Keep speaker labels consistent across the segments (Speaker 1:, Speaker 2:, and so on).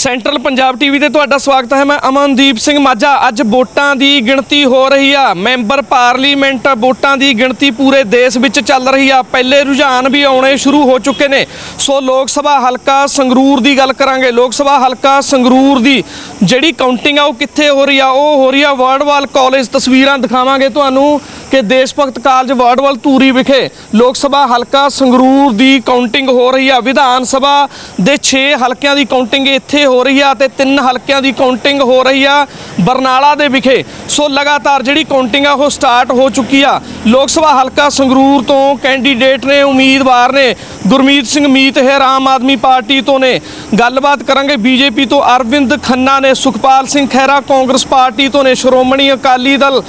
Speaker 1: Central Punjab TV ਤੇ ਤੁਹਾਡਾ ਸਵਾਗਤ ਹੈ। ਮੈਂ ਅਮਨਦੀਪ ਸਿੰਘ ਮਾਝਾ। ਅੱਜ ਵੋਟਾਂ ਦੀ ਗਿਣਤੀ ਹੋ ਰਹੀ ਆ। ਮੈਂਬਰ ਪਾਰਲੀਮੈਂਟ ਵੋਟਾਂ ਦੀ ਗਿਣਤੀ ਪੂਰੇ ਦੇਸ਼ ਵਿੱਚ ਚੱਲ ਰਹੀ ਆ। ਪਹਿਲੇ ਰੁਝਾਨ ਵੀ ਆਉਣੇ ਸ਼ੁਰੂ ਹੋ ਚੁੱਕੇ ਨੇ। ਸੋ ਲੋਕ ਸਭਾ ਹਲਕਾ ਸੰਗਰੂਰ ਦੀ ਗੱਲ ਕਰਾਂਗੇ। ਲੋਕ ਸਭਾ ਹਲਕਾ ਸੰਗਰੂਰ ਦੀ ਜਿਹੜੀ ਕਾਊਂਟਿੰਗ ਆ, ਉਹ ਕਿੱਥੇ ਹੋ ਰਹੀ ਆ? ਉਹ ਹੋ ਰਹੀ ਆ ਵਰਡਵਾਲ ਕਾਲਜ। ਤਸਵੀਰਾਂ ਦਿਖਾਵਾਂਗੇ ਤੁਹਾਨੂੰ ਕਿ ਦੇਸ਼ ਭਗਤ ਕਾਲਜ ਵਰਡਵਾਲ ਧੂਰੀ ਵਿਖੇ ਲੋਕ ਸਭਾ ਹਲਕਾ ਸੰਗਰੂਰ ਦੀ ਕਾਊਂਟਿੰਗ ਹੋ ਰਹੀ ਆ। ਵਿਧਾਨ ਸਭਾ ਦੇ 6 ਹਲਕਿਆਂ ਦੀ ਕਾਊਂਟਿੰਗ ਇੱਥੇ ਹੋ ਰਹੀ ਆ ਤੇ ਤਿੰਨ ਹਲਕਿਆਂ ਦੀ ਕਾਊਂਟਿੰਗ ਹੋ ਰਹੀ ਆ ਬਰਨਾਲਾ ਦੇ ਵਿਖੇ। ਸੋ ਲਗਾਤਾਰ ਜਿਹੜੀ ਕਾਊਂਟਿੰਗ ਆ, ਉਹ ਸਟਾਰਟ ਹੋ ਚੁੱਕੀ ਆ। ਲੋਕ ਸਭਾ ਹਲਕਾ ਸੰਗਰੂਰ ਤੋਂ ਕੈਂਡੀਡੇਟ ਨੇ, ਉਮੀਦਵਾਰ ਨੇ। ਗੁਰਮੀਤ ਸਿੰਘ ਮੀਤ ਹੈ, ਆਮ ਆਦਮੀ ਪਾਰਟੀ ਤੋਂ ਨੇ। ਗੱਲਬਾਤ ਕਰਾਂਗੇ ਬੀਜੇਪੀ ਤੋਂ। ਅਰਵਿੰਦ ਖੰਨਾ ਨੇ, ਸੁਖਪਾਲ ਸਿੰਘ ਖਹਿਰਾ ਕਾਂਗਰਸ ਪਾਰਟੀ ਤੋਂ ਨੇ। ਸ਼੍ਰੋਮਣੀ ਅਕਾਲੀ ਦਲ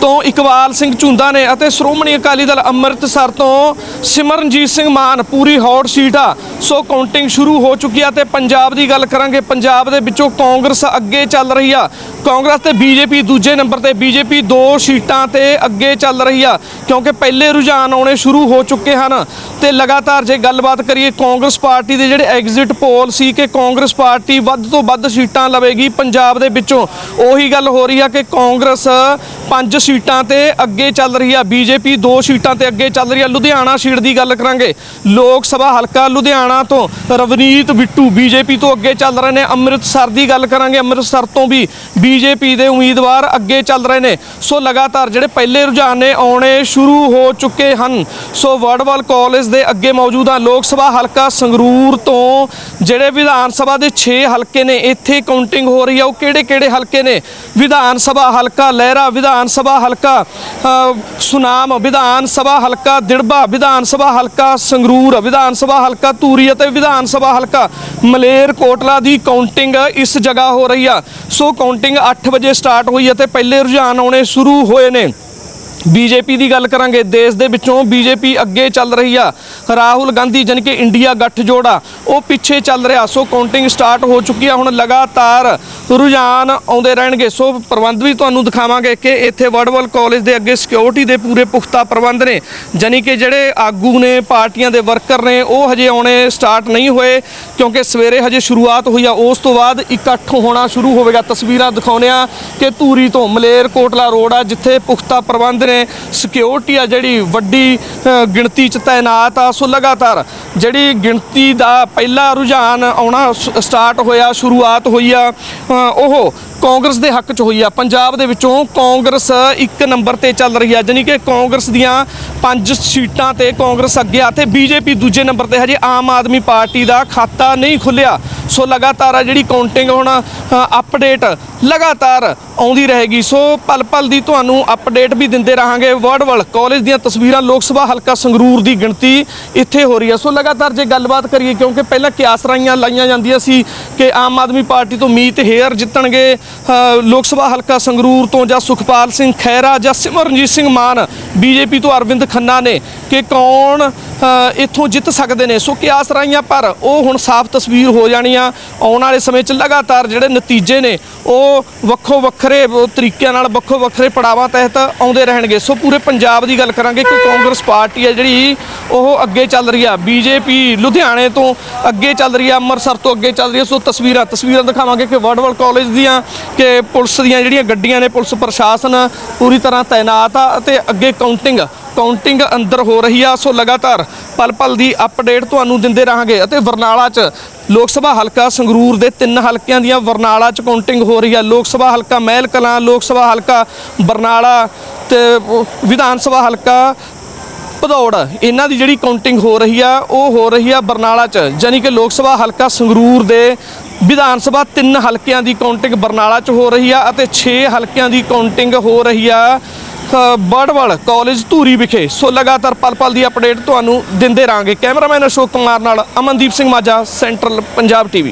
Speaker 1: ਤੋਂ ਇਕਬਾਲ ਸਿੰਘ ਝੁੰਦਾ ਨੇ ਅਤੇ ਸ਼੍ਰੋਮਣੀ ਅਕਾਲੀ ਦਲ ਅੰਮ੍ਰਿਤਸਰ ਤੋਂ ਸਿਮਰਨਜੀਤ ਸਿੰਘ ਮਾਨ। ਪੂਰੀ ਹੌਟ ਸੀਟ ਆ। ਸੋ ਕਾਊਂਟਿੰਗ ਸ਼ੁਰੂ ਹੋ ਚੁੱਕੀ ਆ ਤੇ ਪੰਜਾਬ ਦੀ ਗੱਲ ਕਰਾਂਗੇ। ਪੰਜਾਬ ਦੇ ਵਿੱਚੋਂ ਕਾਂਗਰਸ ਅੱਗੇ ਚੱਲ ਰਹੀ ਆ। ਕਾਂਗਰਸ ਤੇ ਬੀਜੇਪੀ ਦੂਜੇ ਨੰਬਰ ਤੇ। ਬੀਜੇਪੀ ਦੋ ਸੀਟਾਂ ਤੇ ਅੱਗੇ ਚੱਲ ਰਹੀ ਆ, ਕਿਉਂਕਿ ਪਹਿਲੇ ਰੁਝਾਨ ਆਉਣੇ ਸ਼ੁਰੂ ਹੋ ਚੁੱਕੇ ਹਨ ਤੇ ਲਗਾਤਾਰ ਜੇ ਗੱਲਬਾਤ ਕਰੀਏ, ਕਾਂਗਰਸ ਪਾਰਟੀ ਦੇ ਜਿਹੜੇ ਐਗਜ਼ਿਟ ਪੋਲ ਸੀ ਕਿ ਕਾਂਗਰਸ ਪਾਰਟੀ ਵੱਧ ਤੋਂ ਵੱਧ ਸੀਟਾਂ ਲਵੇਗੀ ਪੰਜਾਬ ਦੇ ਵਿੱਚੋਂ, ਉਹੀ ਗੱਲ ਹੋ ਰਹੀ ਆ ਕਿ ਕਾਂਗਰਸ ਪੰਜ ਸੀਟਾਂ ਤੇ ਅੱਗੇ ਚੱਲ ਰਹੀ ਆ, ਬੀਜੇਪੀ ਦੋ ਸੀਟਾਂ ਤੇ ਅੱਗੇ ਚੱਲ ਰਹੀ ਆ, ਲੁਧਿਆਣਾ ਸੀਟ ਦੀ ਗੱਲ ਕਰਾਂਗੇ। ਲੋਕ ਸਭਾ ਹਲਕਾ ਲੁਧਿਆਣਾ ਤੋਂ ਰਵਨੀਤ ਬਿੱਟੂ ਬੀਜੇਪੀ ਤੋਂ ਅੱਗੇ ਚੱਲ ਰਹੇ ਨੇ, ਅੰਮ੍ਰਿਤਸਰ ਦੀ ਗੱਲ ਕਰਾਂਗੇ, ਅੰਮ੍ਰਿਤਸਰ ਤੋਂ ਵੀ ਬੀਜੇਪੀ ਦੇ ਉਮੀਦਵਾਰ ਅੱਗੇ ਚੱਲ ਰਹੇ ਨੇ। ਸੋ ਲਗਾਤਾਰ ਜਿਹੜੇ ਪਹਿਲੇ ਰੁਝਾਨ ਨੇ, ਆਉਣੇ ਸ਼ੁਰੂ ਹੋ ਚੁੱਕੇ ਹਨ। ਸੋ ਵਰਡਵਾਲ ਕਾਲਜ ਦੇ ਅੱਗੇ ਮੌਜੂਦ ਆ ਲੋਕ ਸਭਾ ਹਲਕਾ ਸੰਗਰੂਰ ਤੋਂ ਜਿਹੜੇ ਵਿਧਾਨ ਸਭਾ ਦੇ 6 ਹਲਕੇ ਨੇ, ਇੱਥੇ ਕਾਊਂਟਿੰਗ ਹੋ ਰਹੀ ਆ। ਉਹ ਕਿਹੜੇ ਕਿਹੜੇ ਹਲਕੇ ਨੇ? ਵਿਧਾਨ ਸਭਾ ਹਲਕਾ ਲਹਿਰਾ, ਵਿਧਾਨ ਸਭਾ ਹਲਕਾ ਸੁਨਾਮ, ਵਿਧਾਨ ਸਭਾ ਹਲਕਾ ਦਿੜਬਾ, ਵਿਧਾਨ ਸਭਾ ਹਲਕਾ ਸੰਗਰੂਰ, ਵਿਧਾਨ ਸਭਾ ਹਲਕਾ ਧੂਰੀ ਅਤੇ ਵਿਧਾਨ ਸਭਾ ਹਲਕਾ ਮਲੇਰ ਕੋਟਲਾ ਦੀ ਕਾਊਂਟਿੰਗ ਇਸ ਜਗ੍ਹਾ ਹੋ ਰਹੀ ਆ। ਸੋ ਕਾਊਂਟਿੰਗ 8 ਵਜੇ ਸਟਾਰਟ ਹੋਈ ਅਤੇ ਪਹਿਲੇ ਰੁਝਾਨ ਆਉਣੇ ਸ਼ੁਰੂ ਹੋਏ ਨੇ। ਬੀਜੇਪੀ ਦੀ ਗੱਲ ਕਰਾਂਗੇ, ਦੇਸ਼ ਦੇ ਵਿੱਚੋਂ ਬੀਜੇਪੀ ਅੱਗੇ ਚੱਲ ਰਹੀ ਆ। ਰਾਹੁਲ ਗਾਂਧੀ ਜਾਣੀ ਕਿ ਇੰਡੀਆ ਗੱਠਜੋੜ ਆ ਉਹ ਪਿੱਛੇ ਚੱਲ ਰਿਹਾ। ਸੋ ਕਾਊਂਟਿੰਗ ਸਟਾਰਟ ਹੋ ਚੁੱਕੀ ਆ, ਹੁਣ ਲਗਾਤਾਰ ਰੁਝਾਨ ਆਉਂਦੇ ਰਹਿਣਗੇ। ਸੋ ਪ੍ਰਬੰਧ ਵੀ ਤੁਹਾਨੂੰ ਦਿਖਾਵਾਂਗੇ ਕਿ ਇੱਥੇ ਵਰਡਵਲ ਕਾਲਜ ਦੇ ਅੱਗੇ ਸਿਕਿਉਰਿਟੀ ਦੇ ਪੂਰੇ ਪੁਖਤਾ ਪ੍ਰਬੰਧ ਨੇ। ਜਾਣੀ ਕਿ ਜਿਹੜੇ ਆਗੂ ਨੇ, ਪਾਰਟੀਆਂ ਦੇ ਵਰਕਰ ਨੇ, ਉਹ ਹਜੇ ਆਉਣੇ ਸਟਾਰਟ ਨਹੀਂ ਹੋਏ, ਕਿਉਂਕਿ ਸਵੇਰੇ ਹਜੇ ਸ਼ੁਰੂਆਤ ਹੋਈ ਆ। ਉਸ ਤੋਂ ਬਾਅਦ ਇਕੱਠ ਹੋਣਾ ਸ਼ੁਰੂ ਹੋਵੇਗਾ। ਤਸਵੀਰਾਂ ਦਿਖਾਉਂਦੇ ਆ ਕਿ ਧੂਰੀ ਤੋਂ ਮਲੇਰ ਕੋਟਲਾ ਰੋਡ ਆ, ਜਿੱਥੇ ਪੁਖਤਾ ਪ੍ਰਬੰਧ ਨੇ ਸਿਕਿਉਰਿਟੀ ਆ ਜਿਹੜੀ ਵੱਡੀ ਗਿਣਤੀ ਚ ਤਾਇਨਾਤ ਆ। ਸੋ ਲਗਾਤਾਰ ਜਿਹੜੀ ਗਿਣਤੀ ਦਾ ਪਹਿਲਾ ਰੁਝਾਨ ਆਉਣਾ ਸ- ਸਟਾਰਟ ਹੋਇਆ, ਸ਼ੁਰੂਆਤ ਹੋਈ ਆ ਉਹ ਕਾਂਗਰਸ ਦੇ ਹੱਕ 'ਚ ਹੋਈ ਆ। ਪੰਜਾਬ ਦੇ ਵਿੱਚੋਂ ਕਾਂਗਰਸ ਇੱਕ ਨੰਬਰ ਤੇ ਚੱਲ ਰਹੀ ਆ। ਜਾਨੀ ਕਿ ਕਾਂਗਰਸ ਦੀਆਂ ਪੰਜ ਸੀਟਾਂ ਤੇ ਕਾਂਗਰਸ ਅੱਗੇ ਆ। ਤੇ ਬੀਜੇਪੀ ਦੂਜੇ ਨੰਬਰ ਤੇ ਹਜੇ ਆਮ ਆਦਮੀ ਪਾਰਟੀ ਦਾ ਖਾਤਾ ਨਹੀਂ ਖੁੱਲਿਆ ਸੋ ਲਗਾਤਾਰ ਆ ਜਿਹੜੀ ਕਾਊਂਟਿੰਗ ਹੁਣ ਅਪਡੇਟ ਲਗਾਤਾਰ ਆਉਂਦੀ ਰਹੇਗੀ। ਸੋ ਪਲ ਪਲ ਦੀ ਤੁਹਾਨੂੰ ਅਪਡੇਟ ਵੀ ਦਿੰਦੇ ਰਹਾਂਗੇ। ਵਰਡਵਲ ਕਾਲਜ ਦੀਆਂ ਤਸਵੀਰਾਂ ਲੋਕ ਸਭਾ ਹਲਕਾ ਸੰਗਰੂਰ ਦੀ ਗਿਣਤੀ ਇੱਥੇ ਹੋ ਰਹੀ ਹੈ। ਸੋ ਲਗਾਤਾਰ ਜੇ ਗੱਲਬਾਤ ਕਰੀਏ, ਕਿਉਂਕਿ ਪਹਿਲਾਂ ਕਿਆਸ ਰਾਈਆਂ ਲਾਈਆਂ ਜਾਂਦੀਆਂ ਸੀ ਕਿ ਆਮ ਆਦਮੀ ਪਾਰਟੀ ਤੋਂ ਮੀਤ ਹੇਅਰ ਜਿੱਤਣਗੇ ਲੋਕ ਸਭਾ ਹਲਕਾ ਸੰਗਰੂਰ ਤੋਂ ਜਾਂ ਸੁਖਪਾਲ ਸਿੰਘ ਖਹਿਰਾ ਜਾਂ ਸਿਮਰਨਜੀਤ ਸਿੰਘ ਮਾਨ ਬੀਜੇਪੀ ਤੋਂ ਅਰਵਿੰਦ ਖੰਨਾ ਨੇ ਕਿ ਕੌਣ ਇੱਥੋਂ ਜਿੱਤ ਸਕਦੇ ਨੇ। ਸੋ ਕਿਆਸ ਰਾਈਆਂ ਪਰ ਉਹ ਹੁਣ ਸਾਫ਼ ਤਸਵੀਰ ਹੋ ਜਾਣੀ ਆ ਆਉਣ ਵਾਲੇ ਸਮੇਂ 'ਚ ਲਗਾਤਾਰ ਜਿਹੜੇ ਨਤੀਜੇ ਨੇ, ਉਹ ਵੱਖੋ ਵੱਖਰੇ ਤਰੀਕਿਆਂ ਨਾਲ, ਵੱਖੋ ਵੱਖਰੇ ਪੜਾਵਾਂ ਤਹਿਤ ਆਉਂਦੇ ਰਹਿਣਗੇ। ਸੋ ਪੂਰੇ ਪੰਜਾਬ ਦੀ ਗੱਲ ਕਰਾਂਗੇ ਕਿ ਕਾਂਗਰਸ ਪਾਰਟੀ ਹੈ ਜਿਹੜੀ, ਉਹ ਅੱਗੇ ਚੱਲ ਰਹੀ ਆ। ਬੀਜੇਪੀ ਲੁਧਿਆਣੇ ਤੋਂ ਅੱਗੇ ਚੱਲ ਰਹੀ ਆ, ਅੰਮ੍ਰਿਤਸਰ ਤੋਂ ਅੱਗੇ ਚੱਲ ਰਹੀ ਆ। ਸੋ ਤਸਵੀਰਾਂ ਤਸਵੀਰਾਂ ਦਿਖਾਵਾਂਗੇ ਕਿ ਵਰਡਵਲ ਕਾਲਜ ਦੀਆਂ ਕਿ ਪੁਲਿਸ ਦੀਆਂ ਜਿਹੜੀਆਂ ਗੱਡੀਆਂ ਨੇ, ਪੁਲਿਸ ਪ੍ਰਸ਼ਾਸਨ ਪੂਰੀ ਤਰ੍ਹਾਂ ਤਾਇਨਾਤ ਆ ਅਤੇ ਅੱਗੇ ਕਾਊਂਟਿੰਗ ਕਾਊਂਟਿੰਗ ਅੰਦਰ ਹੋ ਰਹੀ ਆ। ਸੋ ਲਗਾਤਾਰ ਪਲ ਪਲ ਦੀ ਅਪਡੇਟ ਤੁਹਾਨੂੰ ਦਿੰਦੇ ਰਹਾਂਗੇ ਅਤੇ ਬਰਨਾਲਾ 'ਚ ਲੋਕ ਸਭਾ ਹਲਕਾ ਸੰਗਰੂਰ ਦੇ ਤਿੰਨ ਹਲਕਿਆਂ ਦੀਆਂ ਬਰਨਾਲਾ 'ਚ ਕਾਊਂਟਿੰਗ ਹੋ ਰਹੀ ਆ। ਲੋਕ ਸਭਾ ਹਲਕਾ ਮਹਿਲ ਕਲਾਂ, ਲੋਕ ਸਭਾ ਹਲਕਾ ਬਰਨਾਲਾ ਤੇ ਵਿਧਾਨ ਸਭਾ ਹਲਕਾ ਭਦੌੜ। ਇਹਨਾਂ ਦੀ ਜਿਹੜੀ ਕਾਊਂਟਿੰਗ ਹੋ ਰਹੀ ਆ, ਉਹ ਹੋ ਰਹੀ ਆ ਬਰਨਾਲਾ 'ਚ। ਯਾਨੀ ਕਿ ਲੋਕ ਸਭਾ ਹਲਕਾ ਸੰਗਰੂਰ ਦੇ ਵਿਧਾਨ ਸਭਾ ਤਿੰਨ ਹਲਕਿਆਂ ਦੀ ਕਾਊਂਟਿੰਗ ਬਰਨਾਲਾ 'ਚ ਹੋ ਰਹੀ ਆ ਅਤੇ 6 ਹਲਕਿਆਂ ਦੀ ਕਾਊਂਟਿੰਗ ਹੋ ਰਹੀ ਆ ਬਰਡਵਾਲ ਕਾਲਜ ਧੂਰੀ ਵਿਖੇ। ਸੋ ਲਗਾਤਾਰ ਪਲ ਪਲ ਦੀ ਅਪਡੇਟ ਤੁਹਾਨੂੰ ਦਿੰਦੇ ਰਾਂਗੇ। ਕੈਮਰਾਮੈਨ ਅਸ਼ੋਕ ਕੁਮਾਰ ਨਾਲ ਅਮਨਦੀਪ ਸਿੰਘ ਮਾਝਾ ਸੈਂਟਰਲ ਪੰਜਾਬ ਟੀਵੀ